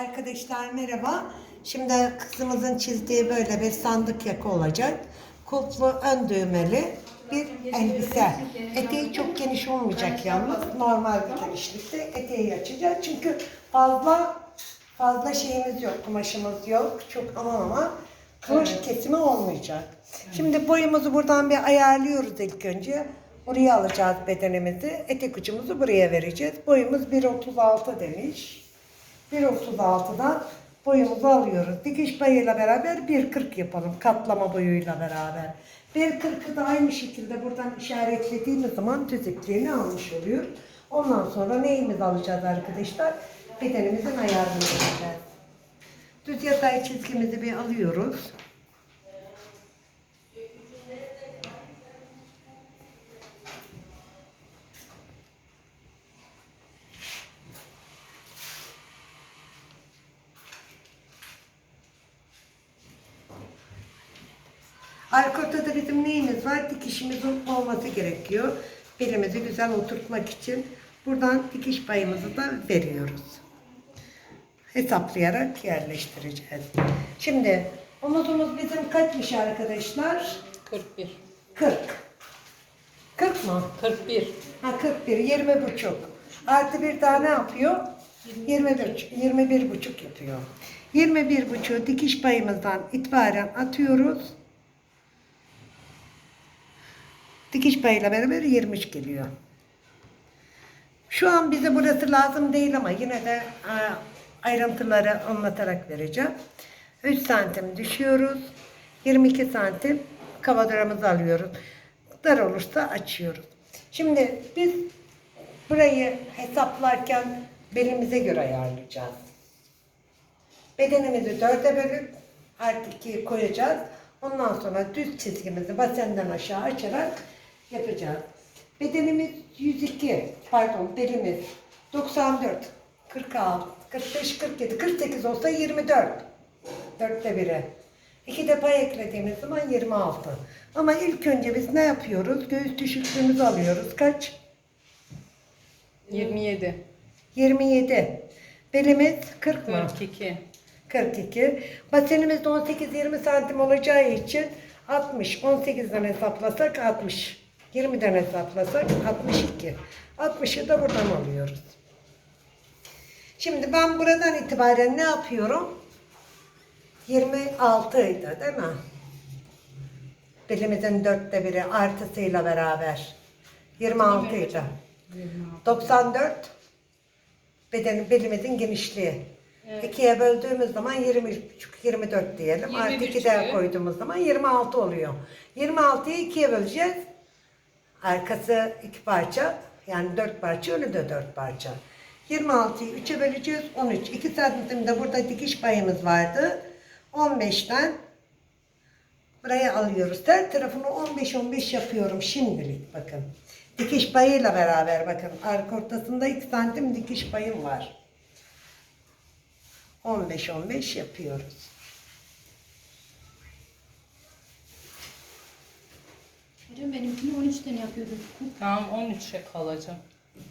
Arkadaşlar merhaba. Şimdi kızımızın çizdiği böyle bir sandık yaka olacak. Kulplu ön düğmeli bir elbise. Eteği çok geniş olmayacak yalnız. Normal bir genişlikte eteği açacağız. Çünkü fazla fazla şeyimiz yok, kumaşımız yok. Çok aman ama kumaş kesimi olmayacak. Şimdi boyumuzu buradan bir ayarlıyoruz ilk önce. Buraya alacağız bedenimizi. Etek ucumuzu buraya vereceğiz. Boyumuz 1.36 demiş. 1.36'dan boyumuzu alıyoruz. Dikiş payıyla beraber 1.40 yapalım. Katlama boyuyla beraber. 1.40'ı da aynı şekilde buradan işaretlediğimiz zaman düz ipliğini almış oluyor. Ondan sonra neyimizi alacağız arkadaşlar? Bedenimizin ayarını vereceğiz. Düz yatay çizgimizi bir alıyoruz. Arka ortada bizim neyimiz var? Dikişimizin olması gerekiyor. Belimizi güzel oturtmak için buradan dikiş payımızı da veriyoruz. Hesaplayarak yerleştireceğiz. Şimdi omuzumuz bizim kaçmış arkadaşlar? 41. 40. 40 mı? 41. Ha 41, 20 buçuk. Artı bir daha ne yapıyor? 21, 21 buçuk yapıyor. 21 buçuğu dikiş payımızdan itibaren atıyoruz. Dikiş payıyla beraber 23 geliyor. Şu an bize burası lazım değil ama yine de e, ayrıntıları anlatarak vereceğim. 3 santim düşüyoruz. 22 santim kavadıramızı alıyoruz. Dar olursa açıyoruz. Şimdi biz burayı hesaplarken belimize göre ayarlayacağız. Bedenimizi dörde bölüp artı ikiyi koyacağız. Ondan sonra düz çizgimizi basenden aşağı açarak yapacağız. Bedenimiz 102, pardon belimiz 94, 46, 45, 47, 48 olsa 24. Dörtte biri. İki de pay eklediğimiz zaman 26. Ama ilk önce biz ne yapıyoruz? Göğüs düşüklüğümüzü alıyoruz. Kaç? 27. 27. Belimiz 40 mı? 42. 42. Basenimiz de 18-20 santim olacağı için 60. 18'den hesaplasak 60. 20'den hesaplasak 62. 60'ı da buradan alıyoruz. Şimdi ben buradan itibaren ne yapıyorum? 26 idi değil mi? Bilimizin dörtte biri artısıyla beraber. 26 idi. 94 beden, belimizin genişliği. İkiye böldüğümüz zaman 23,5 24 diyelim. Artı 2 23 daha diyor. koyduğumuz zaman 26 oluyor. 26'yı ikiye böleceğiz. Arkası iki parça. Yani dört parça, önü de dört parça. 26'yı 3'e böleceğiz. 13. 2 santimde burada dikiş payımız vardı. 15'ten buraya alıyoruz. Her tarafını 15-15 yapıyorum şimdilik bakın. Dikiş payıyla beraber bakın. Arka ortasında 2 santim dikiş payım var. 15-15 yapıyoruz. Hocam benimkini 13 tane yapıyordum. Tamam 13'e kalacağım.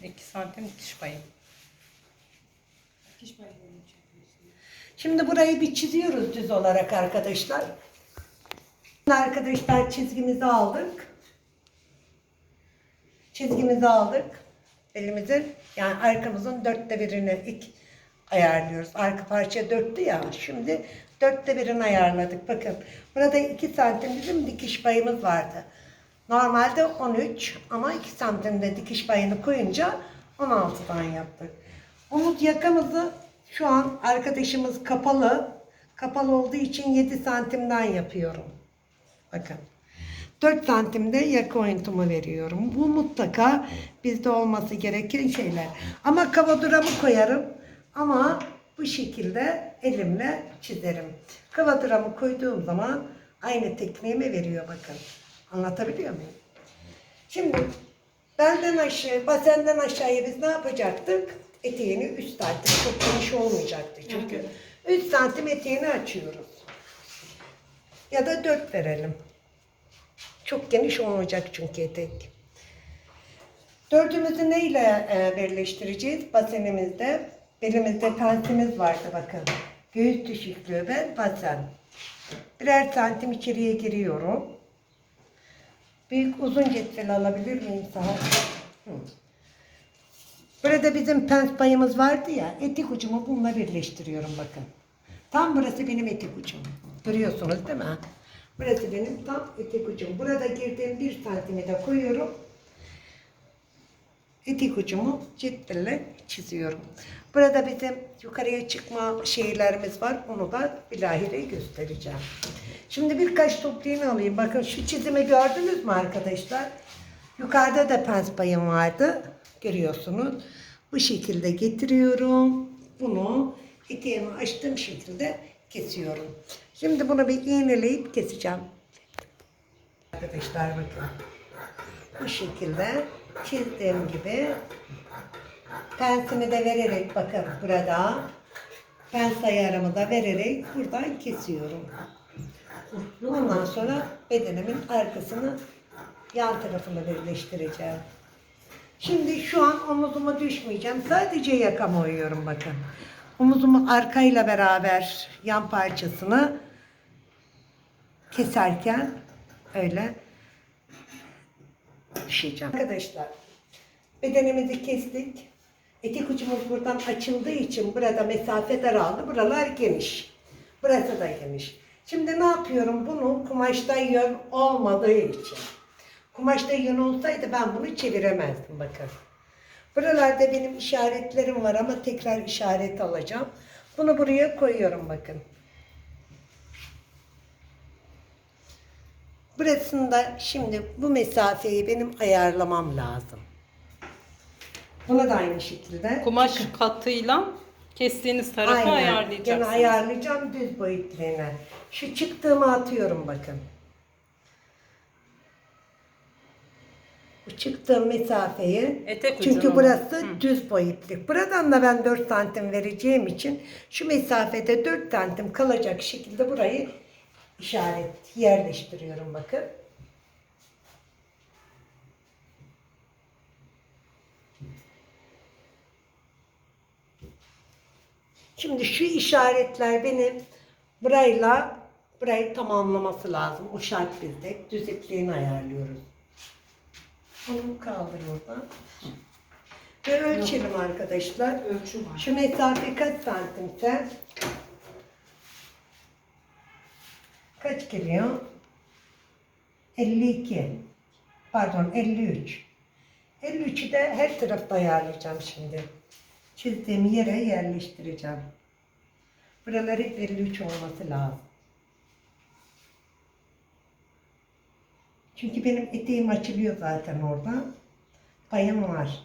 2 santim dikiş payı. Dikiş payı 13 yapıyorsun. Şimdi burayı bir çiziyoruz düz olarak arkadaşlar. Arkadaşlar çizgimizi aldık. Çizgimizi aldık. Elimizin yani arkamızın dörtte birini ilk ayarlıyoruz. Arka parça dörttü ya. Şimdi dörtte birini ayarladık. Bakın burada 2 santim bizim dikiş payımız vardı. Normalde 13 ama 2 santimde dikiş payını koyunca 16'dan yaptık. Umut yakamızı şu an arkadaşımız kapalı. Kapalı olduğu için 7 santimden yapıyorum. Bakın. 4 santimde yaka oyuntumu veriyorum. Bu mutlaka bizde olması gereken şeyler. Ama kavaduramı koyarım. Ama bu şekilde elimle çizerim. Kavaduramı koyduğum zaman aynı tekniğimi veriyor bakın. Anlatabiliyor muyum? Şimdi belden aşağı, basenden aşağıya biz ne yapacaktık? Eteğini 3 santim çok geniş olmayacaktı çünkü. 3 santim eteğini açıyoruz. Ya da 4 verelim. Çok geniş olmayacak çünkü etek. Dördümüzü neyle e, birleştireceğiz? Basenimizde Belimizde pensimiz vardı bakın. Göğüs düşüklüğü ve basen. Birer santim içeriye giriyorum. Büyük uzun cetvel alabilir miyim sana? Burada bizim pens payımız vardı ya. Etik ucumu bununla birleştiriyorum bakın. Tam burası benim etik ucum. Görüyorsunuz değil mi? Burası benim tam etek ucum. Burada girdiğim bir santimi de koyuyorum. Etik ucumu cetvelle çiziyorum. Burada bizim yukarıya çıkma şeylerimiz var. Onu da bilahare göstereceğim. Şimdi birkaç top iğne alayım. Bakın şu çizimi gördünüz mü arkadaşlar? Yukarıda da pens payım vardı. Görüyorsunuz. Bu şekilde getiriyorum. Bunu eteğimi açtığım şekilde kesiyorum. Şimdi bunu bir iğneleyip keseceğim. Arkadaşlar bakın. Bu şekilde çizdiğim gibi pensimi de vererek bakın burada pens ayarımı da vererek buradan kesiyorum. Ondan sonra bedenimin arkasını yan tarafını birleştireceğim. Şimdi şu an omuzuma düşmeyeceğim. Sadece yakama uyuyorum bakın. Omuzumu arkayla beraber yan parçasını keserken öyle düşeceğim. Arkadaşlar bedenimizi kestik. Etek ucumuz buradan açıldığı için burada mesafe daraldı. Buralar geniş. Burası da geniş. Şimdi ne yapıyorum? Bunu kumaşta yön olmadığı için. Kumaşta yön olsaydı ben bunu çeviremezdim bakın. Buralarda benim işaretlerim var ama tekrar işaret alacağım. Bunu buraya koyuyorum bakın. Burasında şimdi bu mesafeyi benim ayarlamam lazım. Bunu da aynı şekilde. Kumaş katıyla kestiğiniz tarafı Aynen. Gene ayarlayacaksınız. ayarlayacağım düz boyutlarına. Şu çıktığımı atıyorum bakın. Bu çıktığım mesafeyi Etek çünkü mu? burası Hı. düz boyutluk. Buradan da ben 4 santim vereceğim için şu mesafede 4 santim kalacak şekilde burayı işaret yerleştiriyorum bakın. Şimdi şu işaretler benim burayla burayı tamamlaması lazım. O şart bizde. Düz ipliğini ayarlıyoruz. Onu kaldır oradan. Ve ölçelim arkadaşlar. Ölçü var. Şu mesafe kaç santimse kaç geliyor? 52. Pardon 53. 53'ü de her tarafta ayarlayacağım şimdi. Çizdiğim yere yerleştireceğim. Buralar hep 53 olması lazım. Çünkü benim eteğim açılıyor zaten orada. Payım var.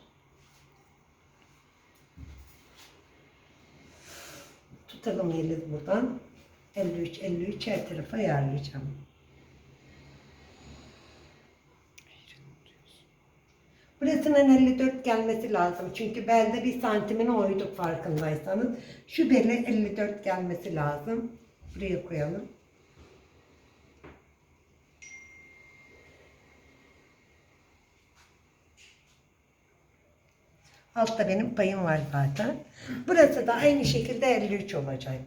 Tutalım Yeliz buradan. 53, 53 her tarafa ayarlayacağım. Burasının 54 gelmesi lazım. Çünkü belde bir santimine oyduk farkındaysanız. Şu beli 54 gelmesi lazım. Buraya koyalım. Altta benim payım var zaten. Burası da aynı şekilde 53 olacak.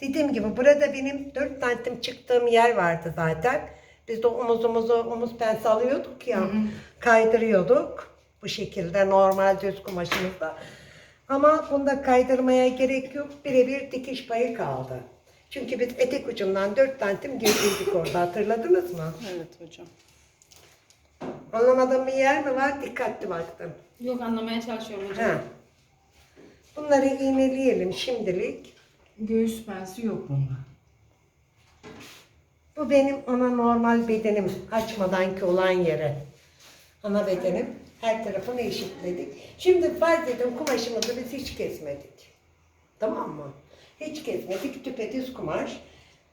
Dediğim gibi burada benim 4 santim çıktığım yer vardı zaten. Biz de omuzumuzu omuz pens alıyorduk ya, kaydırıyorduk. Bu şekilde normal düz kumaşımızda. Ama bunda kaydırmaya gerek yok. Birebir dikiş payı kaldı. Çünkü biz etek ucundan 4 santim girdiydik orada hatırladınız mı? Evet hocam. Anlamadığım bir yer mi var? Dikkatli baktım. Yok anlamaya çalışıyorum hocam. Ha. Bunları iğneleyelim şimdilik. Göğüs pensi yok bunda. Bu benim ana normal bedenim açmadanki olan yere. Ana bedenim. Her tarafını eşitledik. Şimdi farz edin kumaşımızı biz hiç kesmedik. Tamam mı? Hiç kesmedik. Düpedüz kumaş.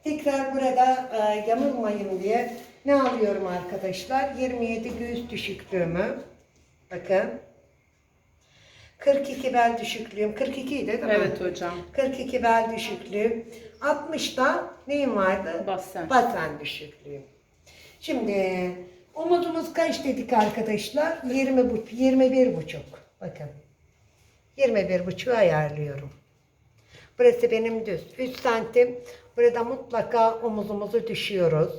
Tekrar burada e, yamulmayın diye ne alıyorum arkadaşlar? 27 göğüs düşüklüğümü. Bakın. 42 bel düşüklüğüm. 42 idi değil mi? Evet hocam. 42 bel düşüklüğüm. 60'da neyim vardı? Basen. Basen düşüklüğüm. Şimdi omuzumuz kaç dedik arkadaşlar? 20 bu 21 buçuk. Bakın. 21 buçuğu ayarlıyorum. Burası benim düz. 3 santim. Burada mutlaka omuzumuzu düşüyoruz.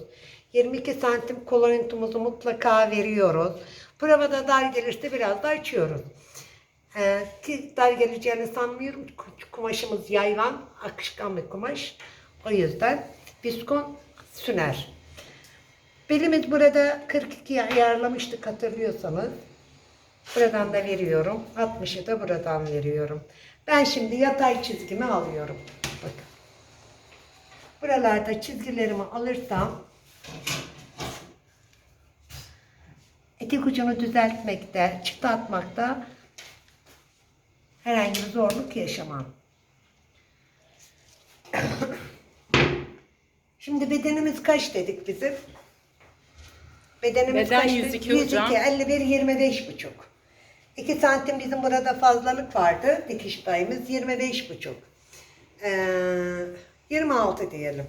22 santim kolonitumuzu mutlaka veriyoruz. Provada dar gelirse biraz da açıyoruz. Ee, ki dar geleceğini sanmıyorum. Kumaşımız yayvan, akışkan bir kumaş. O yüzden viskon süner. Belimiz burada 42 ayarlamıştık hatırlıyorsanız. Buradan da veriyorum. 60'ı da buradan veriyorum. Ben şimdi yatay çizgimi alıyorum. Bakın. Buralarda çizgilerimi alırsam etek ucunu düzeltmekte, çıta atmakta herhangi bir zorluk yaşamam. Şimdi bedenimiz kaç dedik bizim? Bedenimiz Beden kaç? 102 102, hocam. 51, 25 buçuk. 2 santim bizim burada fazlalık vardı. Dikiş payımız 25 buçuk. Ee, 26 diyelim.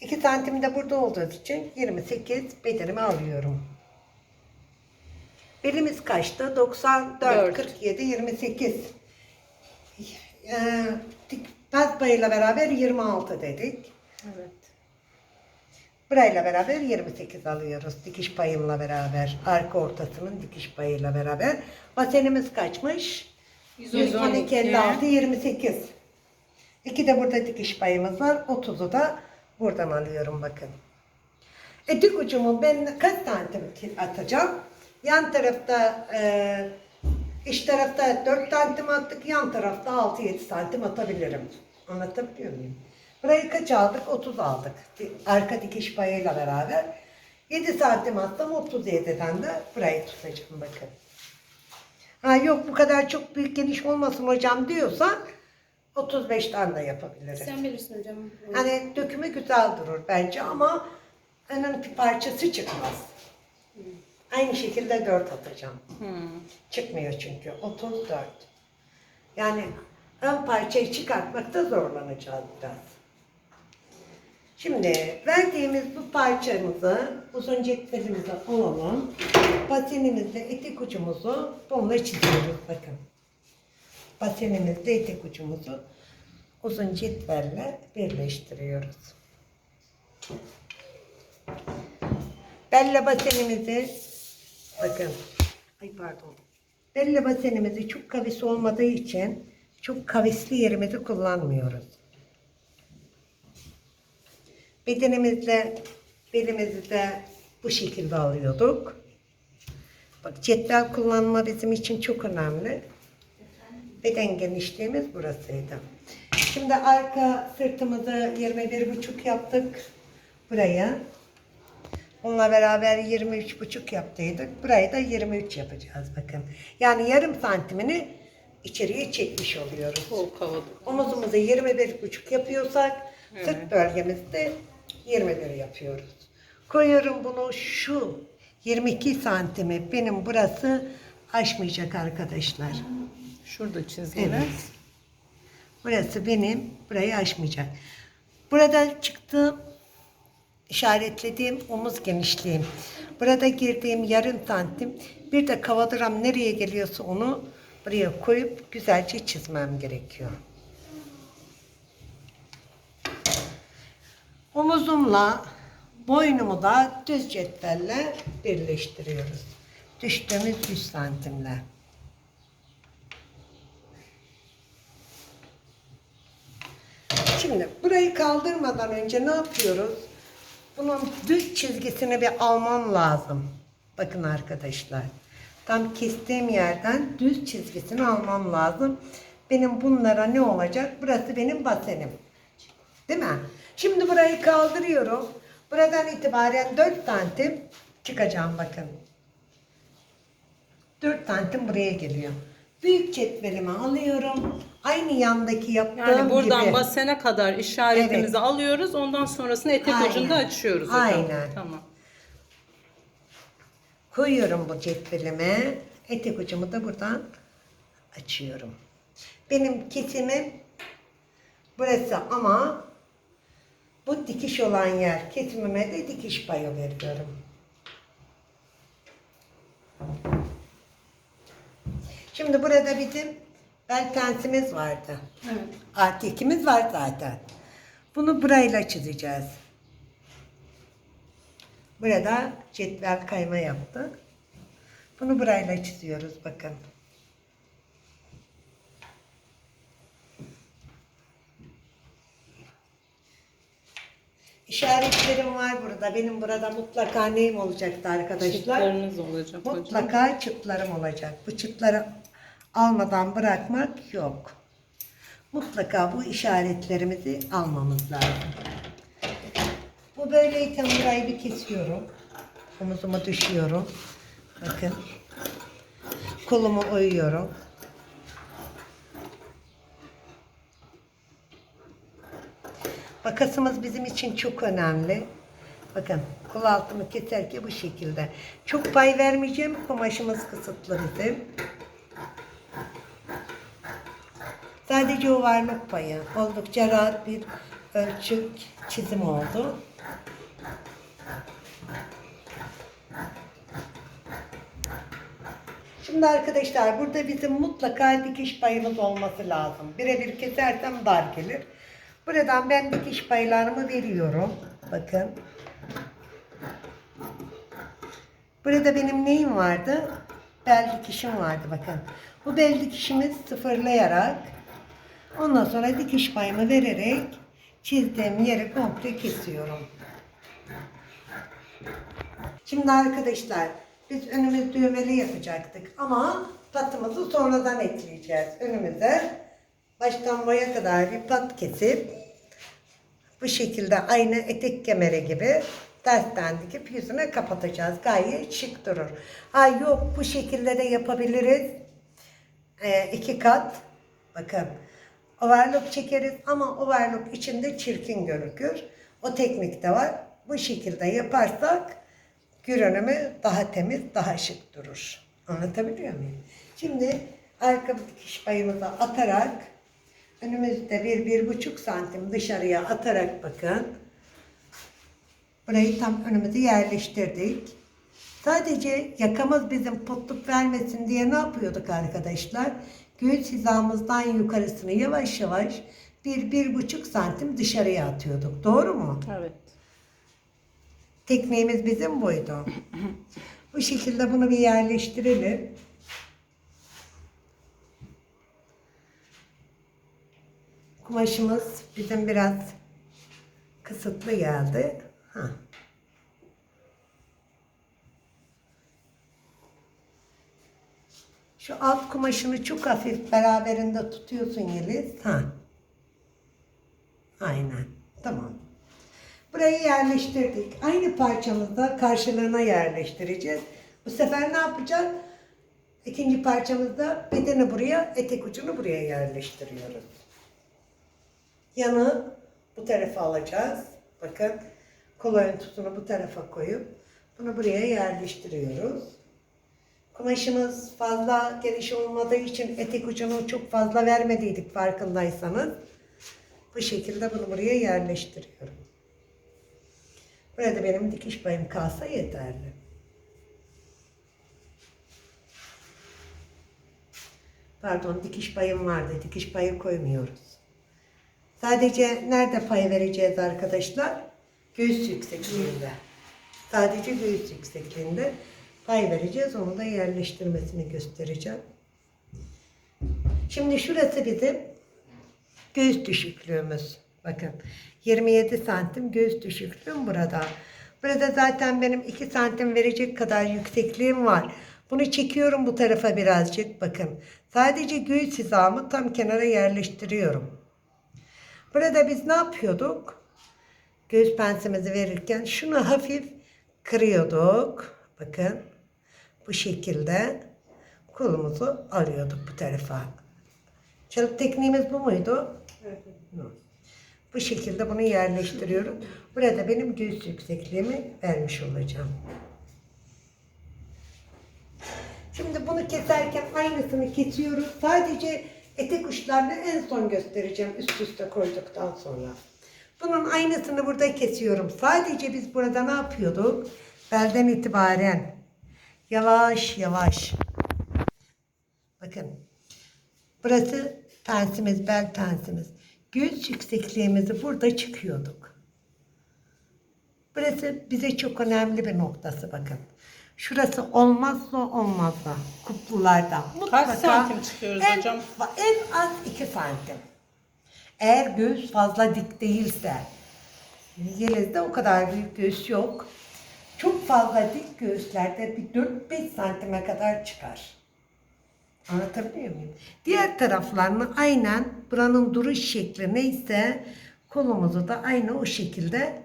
2 santim de burada olduğu için 28 bedenimi alıyorum. Belimiz kaçtı? 94, Dört. 47, 28. Ee, payıyla beraber 26 dedik. Evet. Burayla beraber 28 alıyoruz. Dikiş payıyla beraber. Arka ortasının dikiş payıyla beraber. Basenimiz kaçmış? 112. 112, 56, 28. İki de burada dikiş payımız var. 30'u da buradan alıyorum bakın. E dik ucumu ben kaç santim atacağım? Yan tarafta e, iç tarafta 4 santim attık. Yan tarafta 6-7 santim atabilirim. Anlatabiliyor muyum? Burayı kaç aldık? 30 aldık. Arka dikiş payıyla beraber. 7 santim attım. 37'den de burayı tutacağım bakın. Ha yok bu kadar çok büyük geniş olmasın hocam diyorsan 35'ten de yapabiliriz. Sen bilirsin hocam. Hani dökümü güzel durur bence ama önün bir parçası çıkmaz. Aynı şekilde 4 atacağım. Hmm. Çıkmıyor çünkü. 34. Yani ön parçayı çıkartmakta zorlanacağız biraz. Şimdi verdiğimiz bu parçamızı uzun cetvelimize alalım. Basenimizde etek ucumuzu bununla çiziyoruz bakın. Basenimizde etek ucumuzu uzun cetvelle birleştiriyoruz. Belle basenimizi bakın. Ay pardon. Belle basenimizi çok kavis olmadığı için çok kavisli yerimizi kullanmıyoruz. Bedenimizle belimizi de bu şekilde alıyorduk. Bak cetvel kullanma bizim için çok önemli. Beden genişliğimiz burasıydı. Şimdi arka sırtımızı 21,5 yaptık. Buraya. Onunla beraber 23,5 yaptıydık. Burayı da 23 yapacağız bakın. Yani yarım santimini içeriye çekmiş oluyoruz. Bol kavada. Omuzumuzu 21,5 yapıyorsak sırt bölgemizde 21 yapıyoruz. Koyuyorum bunu şu 22 santimi benim burası aşmayacak arkadaşlar. Şurada çizgimiz. Evet. Burası benim, burayı aşmayacak. Burada çıktığım, işaretlediğim omuz genişliğim. Burada girdiğim yarım santim, bir de kavadıram nereye geliyorsa onu buraya koyup güzelce çizmem gerekiyor. Omuzumla boynumu da düz cetvelle birleştiriyoruz. Düştüğümüz 100 santimle. Şimdi burayı kaldırmadan önce ne yapıyoruz? Bunun düz çizgisini bir almam lazım. Bakın arkadaşlar. Tam kestiğim yerden düz çizgisini almam lazım. Benim bunlara ne olacak? Burası benim basenim. Değil mi? Şimdi burayı kaldırıyorum. Buradan itibaren 4 santim çıkacağım bakın. 4 santim buraya geliyor. Büyük cetvelimi alıyorum. Aynı yandaki yaptığım Yani buradan gibi. basene kadar işaretimizi Evet. alıyoruz. Ondan sonrasını etek Aynen. ucunda açıyoruz hocam. Aynen. Tamam. Koyuyorum bu cetvelime. Etek ucumu da buradan açıyorum. Benim kesimim burası ama Bu dikiş olan yer. Kesimime de dikiş payı veriyorum. Şimdi burada bizim bel pensimiz vardı. Evet. Artı ikimiz var zaten. Bunu burayla çizeceğiz. Burada cetvel kayma yaptı. Bunu burayla çiziyoruz bakın. İşaretlerim var burada. Benim burada mutlaka neyim olacaktı arkadaşlar? Çıtlarınız olacak hocam. Mutlaka çıtlarım olacak. Bu çıtları almadan bırakmak yok. Mutlaka bu işaretlerimizi almamız lazım. Bu böyleyken burayı bir kesiyorum. Omuzumu düşüyorum. Bakın. Kolumu oyuyorum. Makasımız bizim için çok önemli. Bakın kol altımı keserken bu şekilde. Çok pay vermeyeceğim. Kumaşımız kısıtlı bizim. Sadece o varlık payı. Oldukça rahat bir ölçü çizim oldu. Şimdi arkadaşlar burada bizim mutlaka dikiş payımız olması lazım. Birebir kesersem dar gelir. Buradan ben dikiş paylarımı veriyorum. Bakın. Burada benim neyim vardı? Bel dikişim vardı bakın. Bu bel dikişimi sıfırlayarak ondan sonra dikiş payımı vererek çizdiğim yeri komple kesiyorum. Şimdi arkadaşlar biz önümüz düğmeli yapacaktık ama patımızı sonradan ekleyeceğiz. Önümüze baştan boya kadar bir pat kesip bu şekilde aynı etek kemeri gibi tersten dikip yüzüne kapatacağız. Gayet şık durur. Ha yok bu şekilde de yapabiliriz. Ee, iki kat. Bakın. Overlock çekeriz ama overlock içinde çirkin görünür. O teknik de var. Bu şekilde yaparsak görünümü daha temiz, daha şık durur. Anlatabiliyor muyum? Şimdi arka dikiş payımıza atarak önümüzde bir, bir buçuk santim dışarıya atarak bakın. Burayı tam önümüze yerleştirdik. Sadece yakamız bizim potluk vermesin diye ne yapıyorduk arkadaşlar? Göğüs hizamızdan yukarısını yavaş yavaş bir, bir buçuk santim dışarıya atıyorduk. Doğru mu? Evet. Tekniğimiz bizim buydu. Bu şekilde bunu bir yerleştirelim. Kumaşımız bizim biraz kısıtlı geldi. Ha. Şu alt kumaşını çok hafif beraberinde tutuyorsun Yeliz. Ha. Aynen. Tamam. Burayı yerleştirdik. Aynı parçamızda karşılığına yerleştireceğiz. Bu sefer ne yapacağız? İkinci parçamızda bedeni buraya, etek ucunu buraya yerleştiriyoruz. Yanı bu tarafa alacağız. Bakın kol örüntüsünü bu tarafa koyup bunu buraya yerleştiriyoruz. Kumaşımız fazla geniş olmadığı için etek ucunu çok fazla vermediydik farkındaysanız. Bu şekilde bunu buraya yerleştiriyorum. Burada benim dikiş payım kalsa yeterli. Pardon dikiş payım vardı. Dikiş payı koymuyoruz. Sadece nerede pay vereceğiz arkadaşlar? Göğüs yüksekliğinde. Sadece göğüs yüksekliğinde pay vereceğiz. Onu da yerleştirmesini göstereceğim. Şimdi şurası bizim göğüs düşüklüğümüz. Bakın 27 santim göğüs düşüklüğüm burada. Burada zaten benim 2 santim verecek kadar yüksekliğim var. Bunu çekiyorum bu tarafa birazcık bakın. Sadece göğüs hizamı tam kenara yerleştiriyorum. Burada biz ne yapıyorduk? Göğüs pensimizi verirken şunu hafif kırıyorduk. Bakın bu şekilde kolumuzu alıyorduk bu tarafa. Çalıp tekniğimiz bu muydu? Bu. Bu şekilde bunu yerleştiriyorum. Burada benim göğüs yüksekliğimi vermiş olacağım. Şimdi bunu keserken aynısını kesiyoruz. Sadece etek uçlarını en son göstereceğim üst üste koyduktan sonra. Bunun aynısını burada kesiyorum. Sadece biz burada ne yapıyorduk? Belden itibaren yavaş yavaş. Bakın. Burası tensimiz, bel tensimiz. Göğüs yüksekliğimizi burada çıkıyorduk. Burası bize çok önemli bir noktası bakın. Şurası olmazsa olmazsa kuplularda mutlaka santim çıkıyoruz en, hocam? En az 2 santim. Eğer göğüs fazla dik değilse Yeliz'de o kadar büyük göğüs yok. Çok fazla dik göğüslerde bir 4-5 santime kadar çıkar. Anlatabiliyor muyum? Diğer taraflarını aynen buranın duruş şekli neyse kolumuzu da aynı o şekilde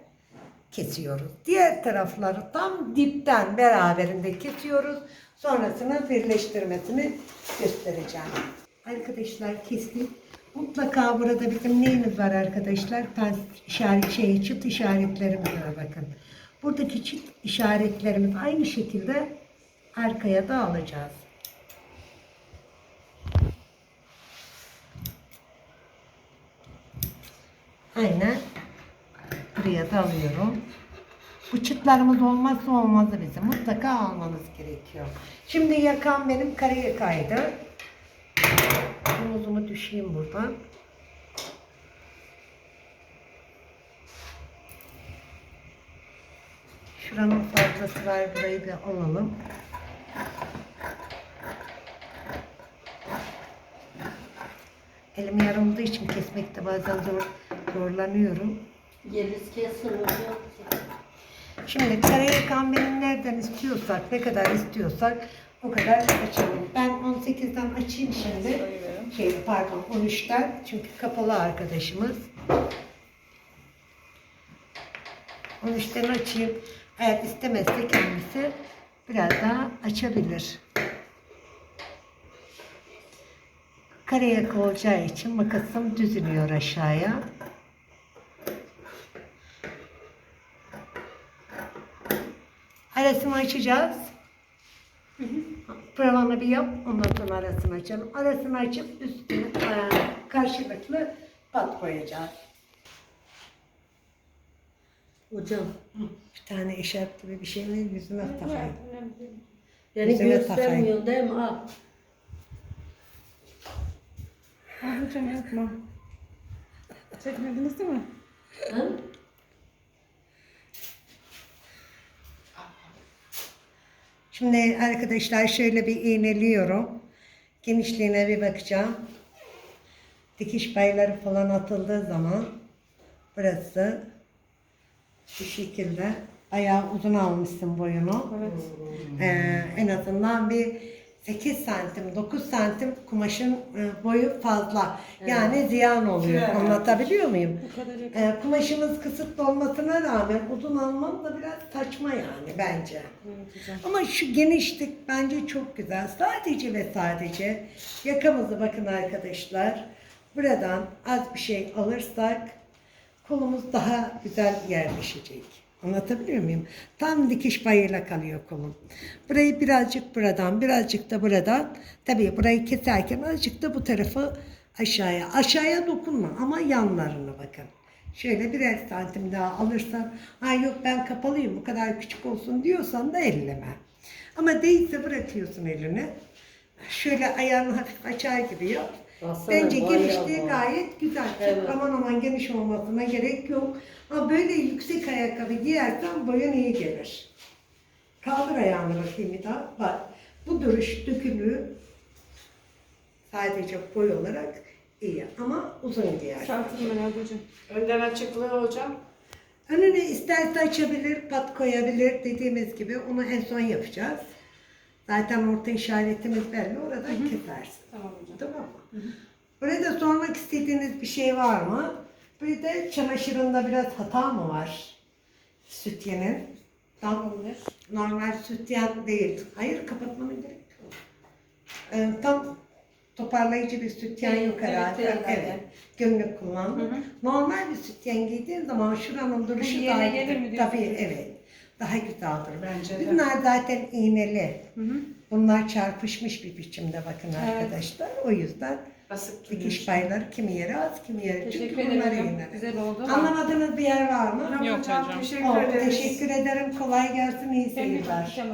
kesiyoruz. Diğer tarafları tam dipten beraberinde kesiyoruz. Sonrasında birleştirmesini göstereceğim. Arkadaşlar kestik. Mutlaka burada bizim neyimiz var arkadaşlar? Ters işaret şey, çıt işaretlerimiz var bakın. Buradaki çıt işaretlerimiz aynı şekilde arkaya da alacağız. Aynen buraya da alıyorum. Bu çıtlarımız olmazsa olmazı bizim. Mutlaka almanız gerekiyor. Şimdi yakan benim kareye kaydı. Omuzumu düşeyim buradan. Şuranın fazlası var. Burayı bir alalım. Elim yarıldığı için kesmekte bazen zor zorlanıyorum. Yeliz kesin. Şimdi kareye benim nereden istiyorsak, ne kadar istiyorsak o kadar açalım. Ben 18'den açayım şimdi. Şey pardon 13'ten çünkü kapalı arkadaşımız. 13'ten açayım. Eğer istemezse kendisi biraz daha açabilir. Kareye olacağı için makasım düzülüyor aşağıya. Arasını açacağız. Pırlanı bir yap, ondan sonra arasını açalım. Arasını açıp üstüne e, karşılıklı pat koyacağız. Hocam. Bir tane işaret gibi bir şey mi yüzüne takayım. Beni Üzerine göstermiyor değil mi? Al. Ah hocam yapma. Çekmediniz değil mi? Ha? Şimdi arkadaşlar şöyle bir iğneliyorum. Genişliğine bir bakacağım. Dikiş payları falan atıldığı zaman burası şu şekilde bayağı uzun almışsın boyunu. Evet. Ee, en azından bir 8 santim, 9 santim kumaşın e, boyu fazla. Yani ziyan oluyor. Evet. Anlatabiliyor muyum? Bu kadar yakın. Ee, kumaşımız kısıtlı olmasına rağmen uzun almam da biraz saçma yani bence. Evet hocam. Ama şu genişlik bence çok güzel. Sadece ve sadece yakamızı bakın arkadaşlar. Buradan az bir şey alırsak kolumuz daha güzel yerleşecek. Anlatabiliyor muyum? Tam dikiş payıyla kalıyor kolum. Burayı birazcık buradan, birazcık da buradan. Tabii burayı keserken azıcık da bu tarafı aşağıya. Aşağıya dokunma ama yanlarına bakın. Şöyle birer santim daha alırsan, ay yok ben kapalıyım bu kadar küçük olsun diyorsan da elleme. Ama değilse bırakıyorsun elini. Şöyle ayağını hafif açar gibi yap. Baksana, Bence genişliği var. gayet güzel. Evet. Çok aman aman geniş olmasına gerek yok. Ama böyle yüksek ayakkabı giyersen boyun iyi gelir. Kaldır ayağını bakayım bir daha. Bak bu duruş dökülü sadece boy olarak iyi ama uzun giyer. Şartım herhalde hocam. Önden açıklığı hocam. Önüne isterse açabilir, pat koyabilir dediğimiz gibi onu en son yapacağız. Zaten orta işaretimiz belli. Oradan kesersin. Tamam hocam. Tamam mı? Burada sormak istediğiniz bir şey var mı? Bir de çamaşırında biraz hata mı var? Sütyenin. Tam Olabilir. normal sütyen değil. Hayır kapatmana gerek yok. Ee, tam toparlayıcı bir sütyen Evet, yok herhalde. evet, Evet. Gömlek kullandım. Hı hı. Normal bir sütyen giydiğin zaman şuranın duruşu yerine daha gelir mi diyorsun? Tabii evet. Daha güzel durur. Bence de. Bunlar zaten iğneli. Hı hı. Bunlar çarpışmış bir biçimde bakın Evet. arkadaşlar. O yüzden Basık Dikiş payları kimi yeri az, kimi yeri. Teşekkür Çünkü bunları ederim. yine. Güzel oldu. Anlamadığınız bir yer var mı? Yok hocam. Teşekkür Oh, ederiz. teşekkür ederim. Kolay gelsin. iyi seyirler. hocam.